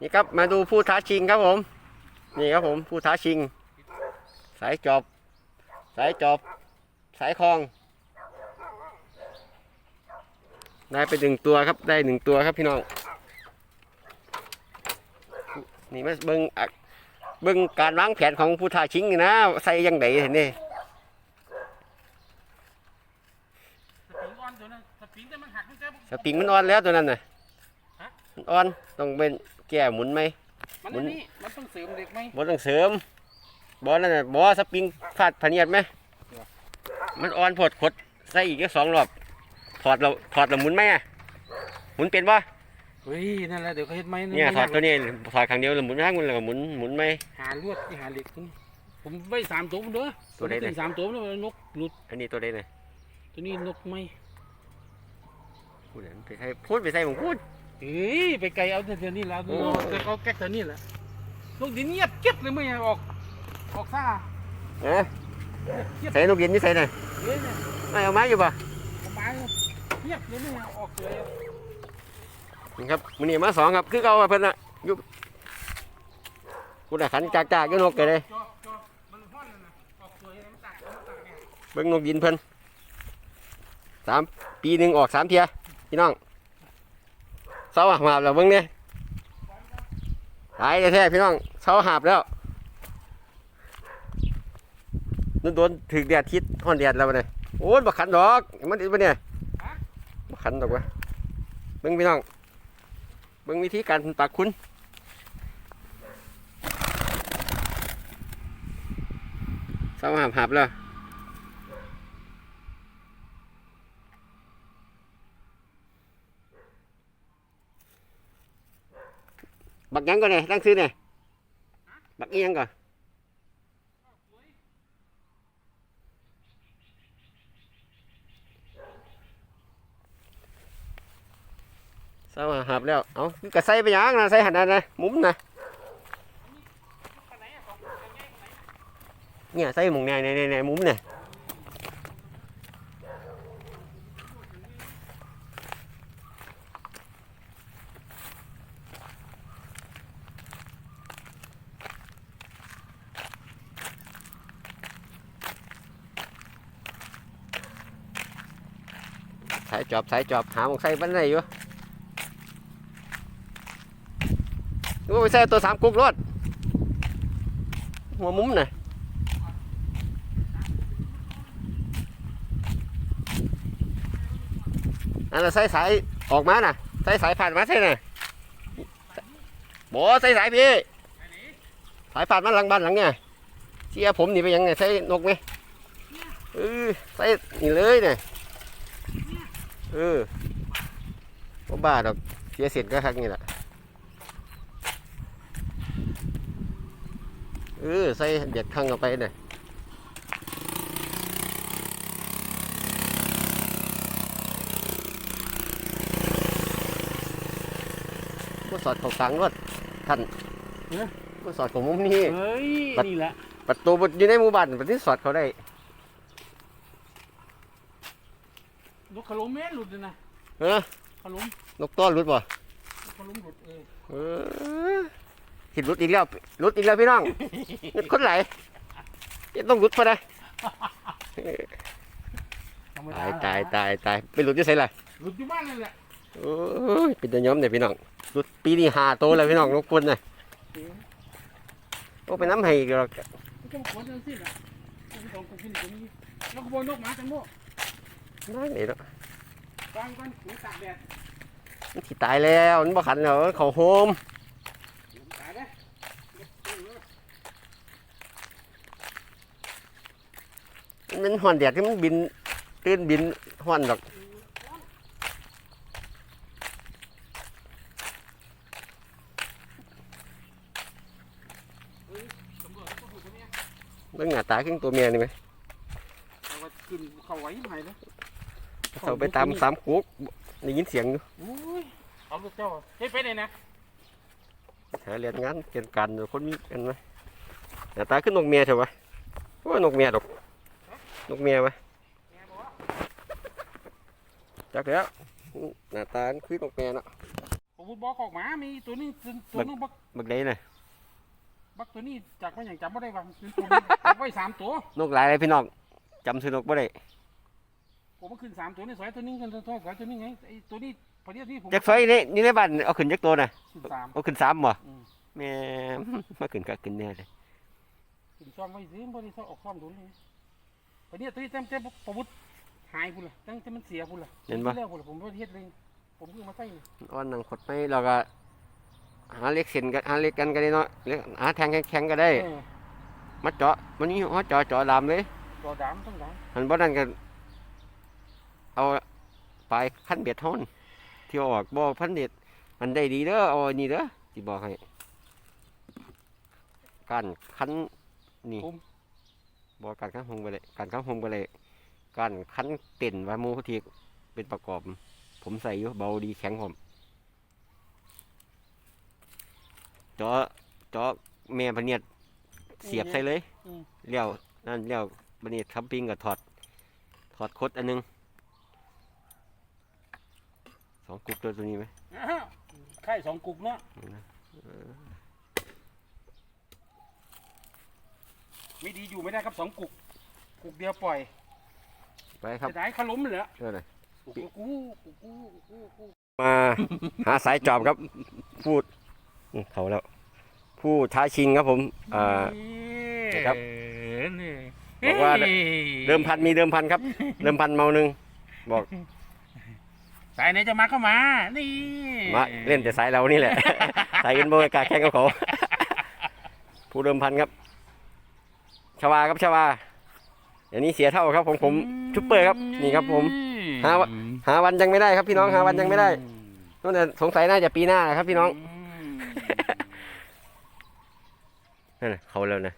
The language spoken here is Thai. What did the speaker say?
นี่ครับมาดูผู้ท้าชิงครับผม นี่ครับผมผู้ท้าชิง สายจอบ สายจอบ สายคลอง ได้ไปหนึ่งตัวครับได้หนึ่งตัวครับพี่น้องนี่มาเบิ้งอะเบิ้งการวางแผนของผู้ท้าชิงนี่นะใส่ยังไงเห็นนี่สปริงอ่อนตัวนั้นสปริงแต่มันหักตั้งแต่สปริงมันอ่อนแล้วตัวนั้นน่ะฮะมันอ่อนต้องเป็น แก้หมุนไหม มันหมุนอันนี้มันต้องเสริมเด็กไหมบอต้องเสริมบอนั่นน่ะบอสปริงฟาดพะเนียดไหม มันอ่อนพดขดใส่อีกแค่สองรอบถอดเราถอดเราหมุนไหมอะหมุนเป็นปะเฮ้ยนั่นแหละเดี๋ยวเขาเฮ็ดไหมเนี่ยถอดตัวนี้ถอดครั้งเดียวเราหมุนข้างมันแล้วก็หมุนหมุนไหม หาลวดที่หาเหล็กนี่ผมไว้สามตัวมันเด้อตัวไหนเนี่ยสามตัวแล้วนกหลุดอันนี้ตัวใดเนี่ยตัวนี้นกไหมพูดเดี๋ยวไปใส่พูดไปใส่ผมพูด เฮ้ยไปไกลเอาแต่เดี๋ยวนี้แล้วโอ้แต่เขาแก๊กแต่นี่แหละนกดินเงียบเก็บเลยไม่ให้ออก ออกซ่าเอ๊ะเงียบใส่นกเย็นนี่ใส่หน่อยเฮ้ยเนี่ยไม่เอาไม้อยู่ปะเอาไม้เงียบเลยไม่ให้ออกเลยนี่ครับมันนี่มาสองครับคือเขาว่าเพิ่นน่ะอยุบกูได้ขันจากจากๆอยุ่นกกันเลยจอจอมันห้อนนั่นนะออกเลยมันตากมันตากเนี่ยเบิ่งนกยินเพิ่นสามปีหนึ่งออกสามเทียพี่น้องเสาหาบแล้วเบิ่งเนี่ยหายแท้พี่น้องเสาหาบแล้วนั่นโดนถึกแดดทิศห่อนแดดแล้วเนี่ยโอ้ยบักขันดอก มันอีกปะเนี่ยบักขันดอกวะเบิ่งพี่น้องเบิ่งวิธีการปักคุณเสาหาบหาบแล้ว บักหยังก่อนเนี่ยตั้งซื้อเนี่ยบักอีหยังก่อนเศร้าหับแล้ว เอาคือกระใส่ไปหยังนะใส่หันนั่นนะมุมนะเนี่ยใส่หมุงเนี่ยในในในมุมเนี่ย สายจอบสายจอบหาหมองใส่บ้านไหนอยู่ดูไปใส่ตัวสามกุกรถหัวมุมน่ะอันนั้นใส่สายออกมาน่ะใส่สายผ่านมาใส่น่ะบอใส่สายพี่สายผ่านมาหลังบ้านหลังเนี่ยเสียผมนี่ไปยังไงใส่นกไหมเออใส่นี่เลยเนี่ย เออบ่บ้าดอกเสียเสร็จก็คักนี่แหละเออ ใส่เด็ดข้างเข้าไปเนี่ยก็สอดเข้ากลางรถท่านก็สอดของมุมนี้ เฮ้ยปัดนี่แหละ ประตูอยู่ในหมู่บ้านประตูสอดเขาได้ นกขลุมแม่นหลุดเลยนะเออขลุมนกต้อนรุดบ่นกขลุมหลุดเออเออหิดรุดอีกแล้วรุดอีกแล้วพี่น้องคนไหลยังต้องรุดพอนะธรรมดตายตายตายตายไปหลุดอยี่ไสล่ะหลุดอยู่บ้านนั่นแหละโอ้ยเป็นตะย้อมเนี่ยพี่น้องหลุดปีนี้หาโตแล้วพี่น้องนกคนน่ะโอ้ไปน้ำให้อีกหรอกไม่ต้องขอจังสิล่ะต้องต้องขึ้นตรงนี้แล้วขบวนนกหมาจังโม่ น้อยนี่เนาะกลางกันหูตากแดดมันที่ตายแล้วมันบ่ขันแล้วมันเขาโฮมตายได้มันเป็นห่อนแดดที่มันบินตื่นบินห่อนดอกเบิ่งหน้าตาขึ้นตัวเมียนี่ไหมเอาไว้ขึ้นเขาไว้ยังไงเลย เขาไปตามสามกุกได้ยินเสียงอยู่โอ้ยเอาลูกเจ้าเฮ้ยไปไหนนะหาเรียนงานเกียนกันอยู่คนมีกันไหมหน้าตาขึ้นนกเมียเถอะวะโอ้ยนกเมียดอกนกเมียวะจักแล้วหน้าตาคือนกเมียเนาะผมวุธบอกออกมามีตัวนี้ตัวตัวนึงบักบักได้น่ะบักตัวนี้จากว่าอย่างจำไม่ได้ว่าเป็นตัวนี้จับไว้สามตัวนกหลายเลยพี่น้องจำซื้อนกบ่ได้ ผมมันขึ้นสามตัวนี่สอยตัวนี้กันตัวสอยตัวนี้ไงไอ้ตัวนี้พอดีที่ผมจักไฟนี่นี่ในบ้านเอาขึ้นจักตัวน่ะขึ้นสามเอาขึ้นสามบ่อืมแม่มาขึ้นก็ขึ้นแน่เลยขึ้นซ้อมไว้ซื้อบริษัทออกซ้อมดูเลยพอดีตัวนี้เต็มเต็มประวุธหายพุ่นละตั้งแต่มันเสียพุ่นละเห็นบ่แล้วพุ่นละผมไม่เฮ็ดเลย ผมเพิ่งมาใส่นี่อ่อนนังขดไปเราก็หาเล็กเส้นกันหาเล็กกันก็ได้เนาะเล็กหาแทงแข็งๆก็ได้เออมาเจาะมันนี่หัวเจาะเจาะดำเลยตัวดำต้องดมันบ่นั่นก็ เอาปลายพันเบ็ดเท่านั้นที่เอาออกบ่พันเบ็ดมันได้ดีเด้อเอาอันนี้เด้อสิบอกให้การคันนี่ำผมบอกการคันหงไปเลยการคันหงไปเลยการคันเต็นว่าหมูทีเป็นประกอบ ผมใส่อยู่เบาดีแข็งผมเจาะเจาะแม่พะเนียดเสียบใส่เลยอืมเลี้ยวนั่นเลี้ยวบันนี้ทับปิงกับถอดถอดคดอันหนึง สองกุกตัวตัวนี้ไหมอ้าวไข่สองกุกเนาะนี่นะไม่ดีอยู่ไม่ได้ครับสองกุก กุกเดียวปล่อยไปครับจะได้ขล้มเหรอเชื่อเลยกุกกูกุกกูกุกกูกุกมาหาสายจอบครับ พูดอืมเขาแล้ว ผู้ท้าชิงครับผมอ่านี่ครับนี่บอกว่าเดิมพันมีเดิมพันครับ เดิมพันเมาหนึ่งบอก สายไหนจะมาเข้ามา นี่มาเล่นแต่สายเรานี่แหละ สายเงินโบยกล้าแข่งกับเขาผู้เดิมพันครับ ชวาครับชวาเดี๋ยวนี้เสียเท่าครับ ผมผมชุปเปอร์ครับ นี่ครับ ผมหาว่าหาวันยังไม่ได้ครับพี่น้องหาวันยังไม่ได้นู่นน่ะสงสัยน่าจะปีหน้านะครับพี่น้องมนั่นน่ะเขาแล้วนะ